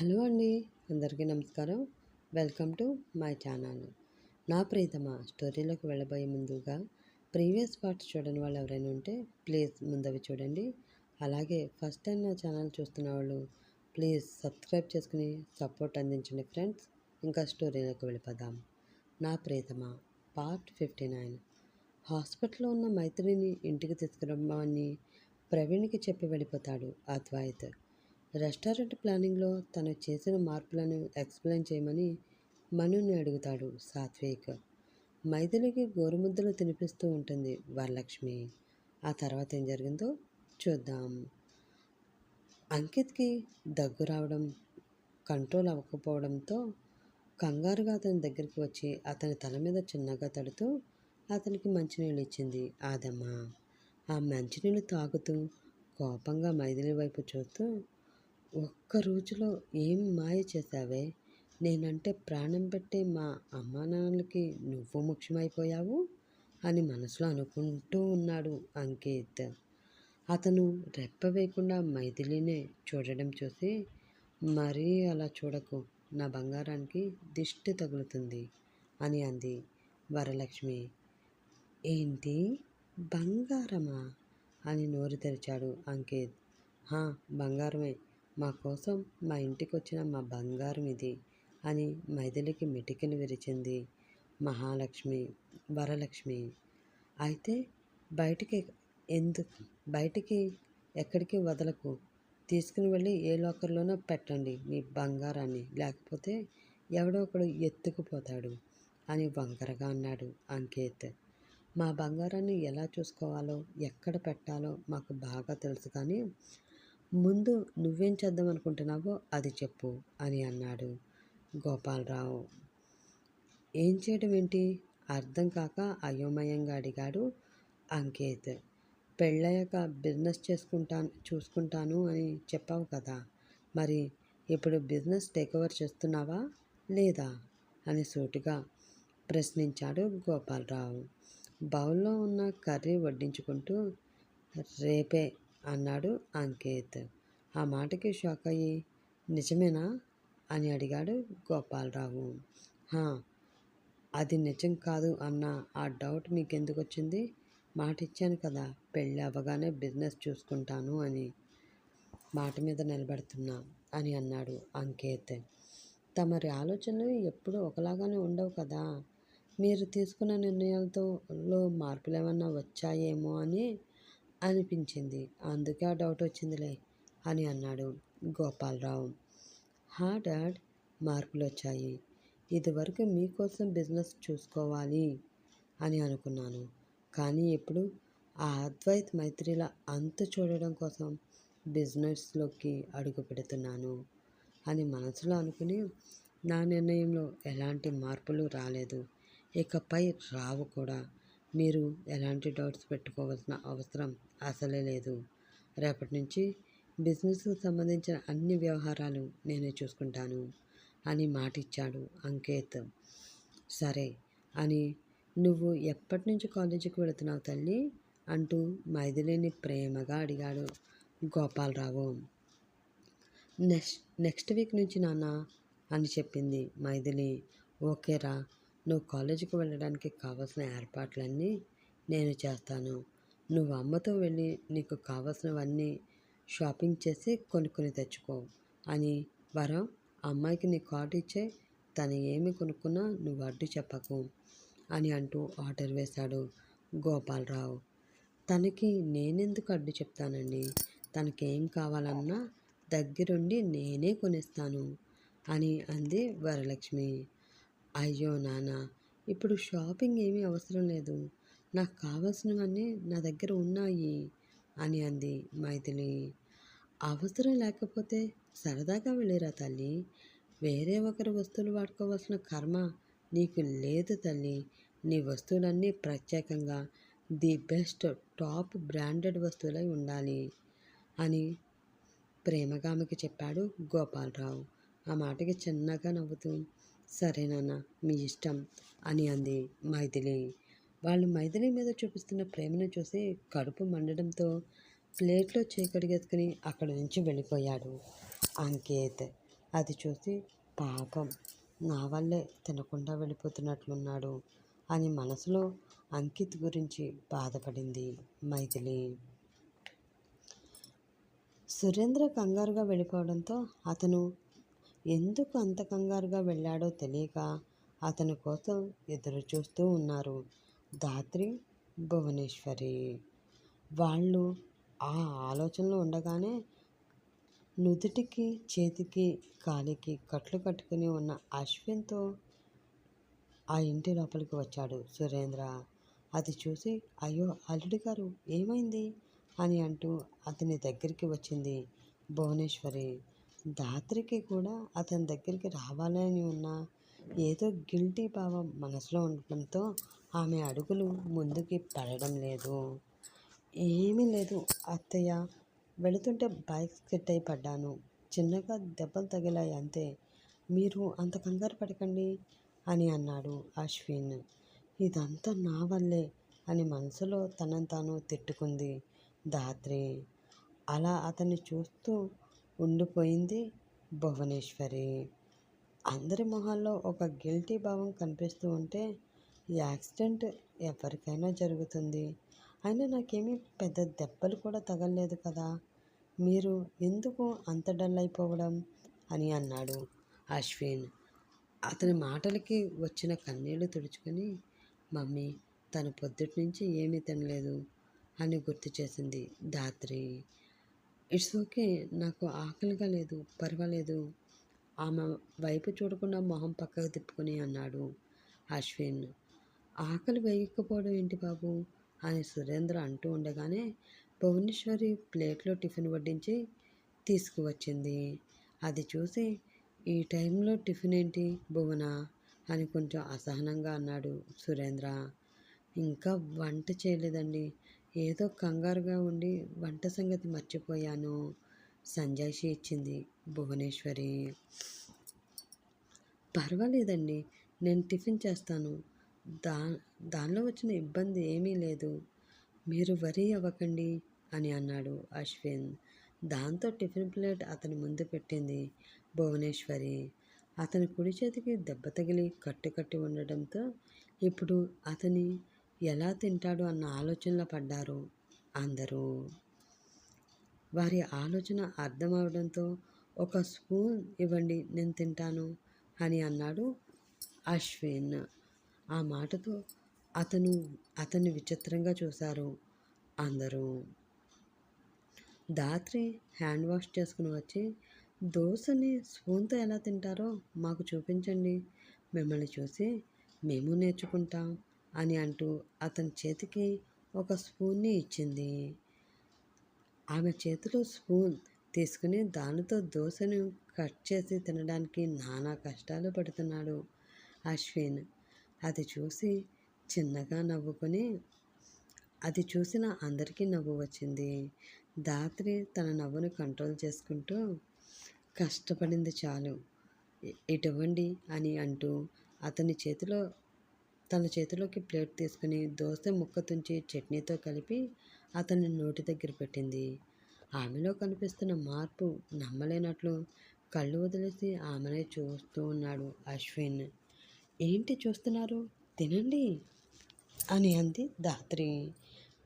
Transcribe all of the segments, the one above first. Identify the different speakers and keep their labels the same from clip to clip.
Speaker 1: Hello అండి అందరికీ నమస్కారం. Welcome to my channel. నా ప్రీతమ స్టోరీలోకి వెళ్ళబోయే ముందుగా ప్రీవియస్ పార్ట్స్ చూడని వాళ్ళు ఎవరైనా ఉంటే ప్లీజ్ ముందవి చూడండి. అలాగే ఫస్ట్ టైం నా ఛానల్ చూస్తున్న వాళ్ళు ప్లీజ్ సబ్స్క్రైబ్ చేసుకుని సపోర్ట్ అందించండి ఫ్రెండ్స్. ఇంకా స్టోరీలోకి వెళ్ళిపోదాం. నా ప్రీతమ పార్ట్ ఫిఫ్టీ నైన్. హాస్పిటల్లో ఉన్న మైత్రిని ఇంటికి తీసుకురమ్మని ప్రవీణ్కి చెప్పి వెళ్ళిపోతాడు అద్వైత్. రెస్టారెంట్ ప్లానింగ్లో తను చేసిన మార్పులను ఎక్స్ప్లెయిన్ చేయమని మనుని అడుగుతాడు సాత్విక్. మైథిలికి గోరుముద్దలు తినిపిస్తూ ఉంటుంది వరలక్ష్మి. ఆ తర్వాత ఏం జరిగిందో చూద్దాం. అంకిత్కి దగ్గు రావడం కంట్రోల్ అవ్వకపోవడంతో కంగారుగా అతని దగ్గరికి వచ్చి అతని తల మీద చిన్నగా తడుతూ అతనికి మంచినీళ్ళు ఇచ్చింది. ఆదమ్మ! ఆ మంచినీళ్ళు తాగుతూ కోపంగా మైథిలి వైపు చూస్తూ ఒక్క రోజులో ఏం మాయ చేశావే? నేనంటే ప్రాణం పెట్టే మా అమ్మానాన్నలకి నువ్వు ముఖ్యమైపోయావు? అని మనసులో అనుకుంటూ ఉన్నాడు అంకిత్. అతను రెప్ప వేయకుండా మైథిలినే చూడడం చూసి మరీ అలా చూడకు నా బంగారానికి దిష్టి తగులుతుంది అని అంది వరలక్ష్మి. ఏంటి? బంగారమా? అని నోరు తెరిచాడు అంకిత్. హా బంగారమే. మా కోసం మా ఇంటికి వచ్చిన మా బంగారం ఇది అని మైథిలికి మెటికలు విరిచింది మహాలక్ష్మి వరలక్ష్మి. అయితే బయటికి ఎందుకు? బయటికి ఎక్కడికి వదలకు? తీసుకుని వెళ్ళి ఏ లోకర్లోనో పెట్టండి మీ బంగారాన్ని. లేకపోతే ఎవడో ఒకడు ఎత్తుకుపోతాడు అని వంకరగా అన్నాడు అంకేత్. మా బంగారాన్ని ఎలా చూసుకోవాలో ఎక్కడ పెట్టాలో మాకు బాగా తెలుసు కానీ ముందు నువ్వేం చేద్దాం అనుకుంటున్నావో అది చెప్పు అని అన్నాడు గోపాలరావు. ఏం చేయడం ఏంటి? అర్థం కాక అయోమయంగా అడిగాడు అంకేత్. పెళ్ళయ్యాక బిజినెస్ చేసుకుంటాను చూసుకుంటాను అని చెప్పావు కదా. మరి ఇప్పుడు బిజినెస్ టేక్ ఓవర్ చేస్తున్నావా లేదా? అని సూటిగా ప్రశ్నించాడు గోపాలరావు. బౌల్లో ఉన్న కర్రీ వడ్డించుకుంటూ రేపే అన్నాడు అంకేత్. ఆ మాటకి షాక్ అయ్యి నిజమేనా? అని అడిగాడు గోపాలరావు. అది నిజం కాదు అన్న ఆ డౌట్ మీకు ఎందుకు వచ్చింది మాట ఇచ్చాను కదా పెళ్ళి అవ్వగానే బిజినెస్ చూసుకుంటాను అని. మాట మీద నిలబెడుతున్నా అని అన్నాడు అంకేత్. తమరి ఆలోచనలు ఎప్పుడూ ఒకలాగానే ఉండవు కదా. మీరు తీసుకున్న నిర్ణయాలతో మార్పులు ఏమన్నా వచ్చాయేమో అని అనిపించింది. అందుకే ఆ డౌట్ వచ్చిందిలే అని అన్నాడు గోపాలరావు. హా డాడ్ మార్పులు వచ్చాయి ఇదివరకు మీకోసం బిజినెస్ చూసుకోవాలి అని అనుకున్నాను. కానీ ఇప్పుడు ఆ అద్వైత్ మైత్రిల అంత చూడడం కోసం బిజినెస్లోకి అడుగు పెడుతున్నాను అని మనసులో అనుకుని నా నిర్ణయంలో ఎలాంటి మార్పులు రాలేదు. ఇకపై రావు కూడా మీరు ఎలాంటి డౌట్స్ పెట్టుకోవాల్సిన అవసరం అసలే లేదు. రేపటి నుంచి బిజినెస్కి సంబంధించిన అన్ని వ్యవహారాలు నేనే చూసుకుంటాను అని మాట ఇచ్చాడు అంకేత్. సరే అని నువ్వు ఎప్పటి నుంచి కాలేజీకి వెళుతున్నావు తల్లి? అంటూ మైథిలిని ప్రేమగా అడిగాడు గోపాలరావు. నెక్స్ట్ నెక్స్ట్ వీక్ నుంచి నాన్న అని చెప్పింది మైథిలి. ఓకేరా నువ్వు కాలేజీకి వెళ్ళడానికి కావాల్సిన ఏర్పాట్లన్నీ నేను చేస్తాను. నువ్వు అమ్మతో వెళ్ళి నీకు కావాల్సినవన్నీ షాపింగ్ చేసి కొనుక్కొని తెచ్చుకో అని వరం అమ్మాయికి నీ కార్డు ఇచ్చే తను ఏమి కొనుక్కున్నా నువ్వు అడ్డు చెప్పకు అని అంటూ ఆర్డర్ వేశాడు గోపాలరావు. తనకి నేనెందుకు అడ్డు చెప్తానండి? తనకేం కావాలన్నా దగ్గరుండి నేనే కొనిస్తాను అని అంది వరలక్ష్మి. అయ్యో నాన్న ఇప్పుడు షాపింగ్ ఏమీ అవసరం లేదు. నాకు కావాల్సినవన్నీ నా దగ్గర ఉన్నాయి అని అంది మైథిలి. అవసరం లేకపోతే సరదాగా వెళ్ళిరా తల్లి. వేరే ఒకరి వస్తువులు వాడుకోవాల్సిన కర్మ నీకు లేదు తల్లి. నీ వస్తువులన్నీ ప్రత్యేకంగా ది బెస్ట్ టాప్ బ్రాండెడ్ వస్తువులై ఉండాలి అని ప్రేమగామికి చెప్పాడు గోపాలరావు. ఆ మాటకి చిన్నగా నవ్వుతూ సరేనన్న మీ ఇష్టం అని అంది మైథిలి. వాళ్ళు మైథిలి మీద చూపిస్తున్న ప్రేమను చూసి కడుపు మండడంతో ప్లేట్లో చేకడిగేసుకుని అక్కడి నుంచి వెళ్ళిపోయాడు అంకేత్. అది చూసి పాపం నా వల్లే తినకుండా వెళ్ళిపోతున్నట్లున్నాడు అని మనసులో అంకిత్ గురించి బాధపడింది మైథిలి. సురేంద్ర కంగారుగా వెళ్ళిపోవడంతో అతను ఎందుకు అంత కంగారుగా వెళ్ళాడో తెలియక అతని కోసం ఎదురు చూస్తూ ఉన్నారు ధాత్రి భువనేశ్వరి. వాళ్ళు ఆ ఆలోచనలో ఉండగానే నుదుటికి చేతికి కాలికి కట్లు కట్టుకుని ఉన్న అశ్విన్తో ఆ ఇంటి లోపలికి వచ్చాడు. సురేంద్ర అది చూసి అయ్యో అల్లుడి గారు ఏమైంది? అని అంటూ అతని దగ్గరికి వచ్చింది భువనేశ్వరి. ధాత్రికి కూడా అతని దగ్గరికి రావాలని ఉన్న ఏదో గిల్టీ భావం మనసులో ఉండటంతో ఆమె అడుగులు ముందుకి పడడం లేదు. ఏమీ లేదు అత్తయ్య. వెళుతుంటే బైక్ స్కిట్ అయి పడ్డాను. చిన్నగా దెబ్బలు తగిలాయి అంతే. మీరు అంత కంగారు పడకండి అని అన్నాడు అశ్విన్. ఇదంతా నా వల్లే అని మనసులో తనను తాను తిట్టుకుంది ధాత్రి అలా అతన్ని చూస్తూ ఉండిపోయింది భువనేశ్వరి. అందరి మొహాల్లో ఒక గిల్టీ భావం కనిపిస్తూ ఉంటే యాక్సిడెంట్ ఎవరికైనా జరుగుతుంది. అయినా నాకేమీ పెద్ద దెబ్బలు కూడా తగలలేదు కదా. మీరు ఎందుకు అంత డల్ అయిపోవడం? అని అన్నాడు అశ్విన్. అతని మాటలకి వచ్చిన కన్నీళ్ళు తుడుచుకొని మమ్మీ తను పొద్దుటి నుంచి ఏమీ తినలేదు అని గుర్తు చేసింది ధాత్రి. It's okay. నాకు ఆకలిగా లేదు పర్వాలేదు. ఆమె వైపు చూడకుండా మొహం పక్కకు తిప్పుకొని అన్నాడు అశ్విన్. ఆకలి వేయకపోవడం ఏంటి బాబు? అని సురేంద్ర అంటూ ఉండగానే భువనేశ్వరి ప్లేట్లో టిఫిన్ వడ్డించి తీసుకువచ్చింది. అది చూసి ఈ టైంలో టిఫిన్ ఏంటి భువన? అని కొంచెం అసహనంగా అన్నాడు సురేంద్ర. ఇంకా వంట చేయలేదండి. ఏదో కంగారుగా ఉండి వంట సంగతి మర్చిపోయాను. సంజాయిషి ఇచ్చింది భువనేశ్వరి. పర్వాలేదండి నేను టిఫిన్ చేస్తాను. దా దానిలో వచ్చిన ఇబ్బంది ఏమీ లేదు. మీరు వరీ అవ్వకండి అని అన్నాడు అశ్విన్. దాంతో టిఫిన్ ప్లేట్ అతని ముందు పెట్టింది భువనేశ్వరి. అతని కుడి చేతికి దెబ్బ తగిలి కట్టు కట్టి ఉండడంతో ఇప్పుడు అతని ఎలా తింటాడు అన్న ఆలోచనలో పడ్డారు అందరూ. వారి ఆలోచన అర్థమవడంతో ఒక స్పూన్ ఇవ్వండి నేను తింటాను అని అన్నాడు అశ్విన్. ఆ మాటతో అతను అతన్ని విచిత్రంగా చూశారు అందరూ. దాత్రి హ్యాండ్ వాష్ చేసుకుని వచ్చి దోశని స్పూన్తో ఎలా తింటారో మాకు చూపించండి. మిమ్మల్ని చూసి మేము నేర్చుకుంటాం. అని అంటూ అతని చేతికి ఒక స్పూన్ని ఇచ్చింది. ఆమె చేతిలో స్పూన్ తీసుకుని దానితో దోశను కట్ చేసి తినడానికి నానా కష్టాలు పడుతున్నాడు అశ్విన్. అది చూసి చిన్నగా నవ్వుకొని అది చూసిన అందరికీ నవ్వు వచ్చింది. దాత్రి తన నవ్వును కంట్రోల్ చేసుకుంటూ కష్టపడింది చాలు ఇటువంటి అని అంటూ అతని చేతిలో తన చేతిలోకి ప్లేట్ తీసుకుని దోశ ముక్క తుంచి చట్నీతో కలిపి అతని నోటి దగ్గర పెట్టింది. ఆమెలో కనిపిస్తున్న మార్పు నమ్మలేనట్లు కళ్ళు వదిలేసి ఆమెనే చూస్తూ ఉన్నాడు అశ్విన్. ఏంటి చూస్తున్నారు? తినండి అని అంది ధాత్రి.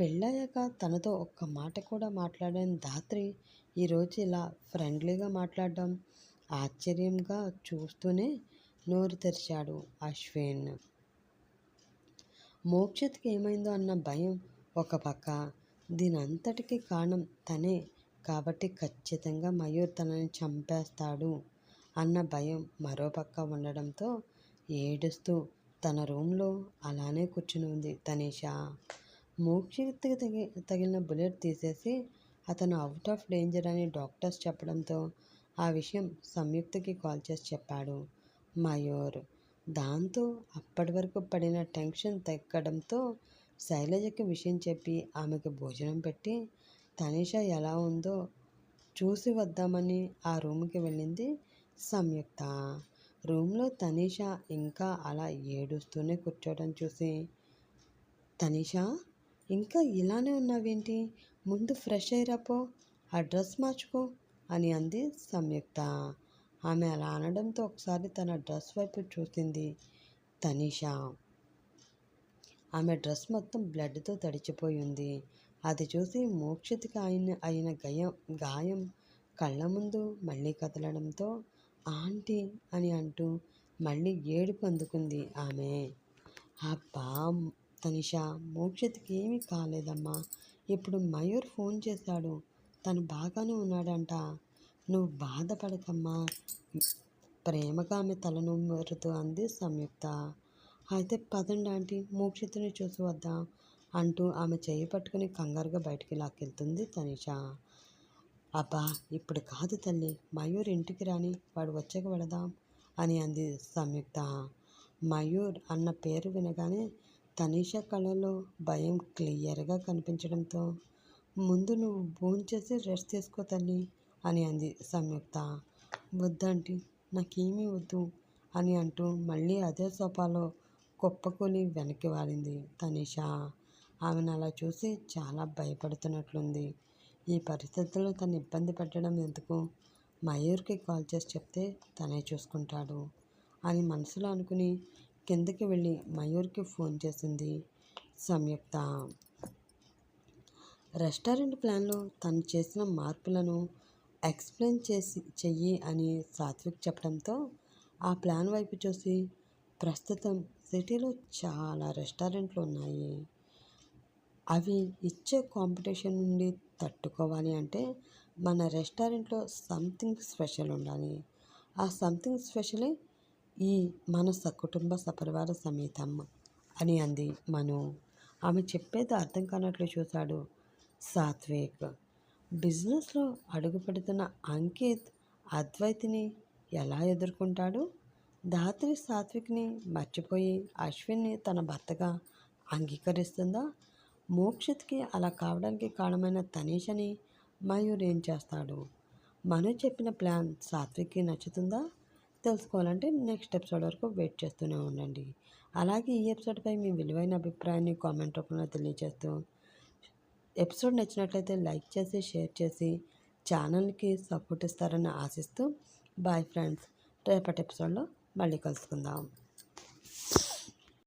Speaker 1: పెళ్ళయ్యాక తనతో ఒక్క మాట కూడా మాట్లాడని ధాత్రి ఈరోజు ఇలా ఫ్రెండ్లీగా మాట్లాడడం ఆశ్చర్యంగా చూస్తూనే నోరు తెరిచాడు అశ్విన్. మోక్షత్కి ఏమైందో అన్న భయం ఒక పక్క. దీనంతటికి కారణం తనే. కాబట్టి ఖచ్చితంగా మయూర్ తనని చంపేస్తాడు అన్న భయం మరోపక్క ఉండడంతో ఏడుస్తూ తన రూమ్లో అలానే కూర్చుని ఉంది తనీష. మోక్షకి తగి తగిలిన బుల్లెట్ తీసేసి అతను అవుట్ ఆఫ్ డేంజర్ అని డాక్టర్స్ చెప్పడంతో ఆ విషయం సంయుక్తకి కాల్ చేసి చెప్పాడు మయూర్. దాంతో అప్పటి వరకు పడిన టెన్షన్ తగ్గడంతో శైలజకి విషయం చెప్పి ఆమెకు భోజనం పెట్టి తనిష ఎలా ఉందో చూసి వద్దామని ఆ రూమ్కి వెళ్ళింది సంయుక్త. రూమ్లో తనీష ఇంకా అలా ఏడుస్తూనే కూర్చోవడం చూసి తనీష ఇంకా ఇలానే ఉన్నావేంటి? ముందు ఫ్రెష్ అయ్యిరాపో ఆ డ్రెస్ మార్చుకో అని అంది సంయుక్త. ఆమె అలా అనడంతో ఒకసారి తన డ్రెస్ వైపు చూసింది తనిషా. ఆమె డ్రెస్ మొత్తం బ్లడ్తో తడిచిపోయి ఉంది అది చూసి మోక్షతికి ఆయన అయిన గయం గాయం కళ్ళ ముందు మళ్ళీ కదలడంతో ఆంటీ అని అంటూ మళ్ళీ ఏడుపు అందుకుంది ఆమె. అబ్బా! తనిషా. మోక్షతికి ఏమీ కాలేదమ్మా. ఇప్పుడు మయూర్ ఫోన్ చేశాడు. తను బాగానే ఉన్నాడంట. నువ్వు బాధపడకమ్మా. ప్రేమగా ఆమె తలను మెరుతూ అంది సంయుక్త. అయితే పదండి ఆంటీ మోక్షితుని చూసి వద్దాం? అంటూ ఆమె చేయి పట్టుకుని కంగారుగా బయటికి లాక్కెళ్తుంది తనీష. అబ్బా ఇప్పుడు కాదు తల్లి మయూర్ ఇంటికి రాని వాడు వచ్చాక వెళదాం అని అంది సంయుక్త. మయూర్ అన్న పేరు వినగానే తనీష కళలో భయం క్లియర్గా కనిపించడంతో ముందు నువ్వు భోంచేసి రెస్ట్ తీసుకో తల్లి అని అంది సంయుక్త. వద్దంటి నాకేమీ వద్దు అని అంటూ మళ్ళీ అదే సోఫాలో కుప్పకొని వెనక్కి వారింది తనీష. ఆమెను అలా చూసి చాలా భయపడుతున్నట్లుంది. ఈ పరిస్థితుల్లో తను ఇబ్బంది పెట్టడం ఎందుకు? మయూర్కి కాల్ చేసి చెప్తే తనే చూసుకుంటాడు అని మనసులో అనుకుని కిందకి వెళ్ళి మయూర్కి ఫోన్ చేసింది సంయుక్త. రెస్టారెంట్ ప్లాన్లో తను చేసిన మార్పులను ఎక్స్ప్లెయిన్ చేసి చెయ్యి అని సాత్విక్ చెప్పడంతో ఆ ప్లాన్ వైపు చూసి ప్రస్తుతం సిటీలో చాలా రెస్టారెంట్లు ఉన్నాయి. అవి ఇచ్చే కాంపిటీషన్ నుండి తట్టుకోవాలి అంటే మన రెస్టారెంట్లో సంథింగ్ స్పెషల్ ఉండాలి. ఆ సంథింగ్ స్పెషలే ఈ మన సకుటుంబ సపరివార సమేతం అని అంది మను. ఆమె చెప్పేది అర్థం కానట్లు చూశాడు సాత్విక్. బిజినెస్లో అడుగు పెడుతున్న అంకిత్ అద్వైతిని ఎలా ఎదుర్కొంటాడు? ధాత్రి సాత్విక్ని మర్చిపోయి అశ్విన్ని తన భర్తగా అంగీకరిస్తుందా? మోక్షిత్కి అలా కావడానికి కారణమైన తనీషని మయూర్ ఏం చేస్తాడు? మను చెప్పిన ప్లాన్ సాత్విక్కి నచ్చుతుందా? తెలుసుకోవాలంటే నెక్స్ట్ ఎపిసోడ్ వరకు వెయిట్ చేస్తూనే ఉండండి. అలాగే ఈ ఎపిసోడ్పై మీ విలువైన అభిప్రాయాన్ని కామెంట్ రూపంలో తెలియజేస్తూ ఎపిసోడ్ నచ్చినట్లయితే లైక్ చేసి షేర్ చేసి ఛానల్కి సపోర్ట్ ఇస్తారని ఆశిస్తూ బాయ్ ఫ్రెండ్స్. రేపటి ఎపిసోడ్లో మళ్ళీ కలుసుకుందాం.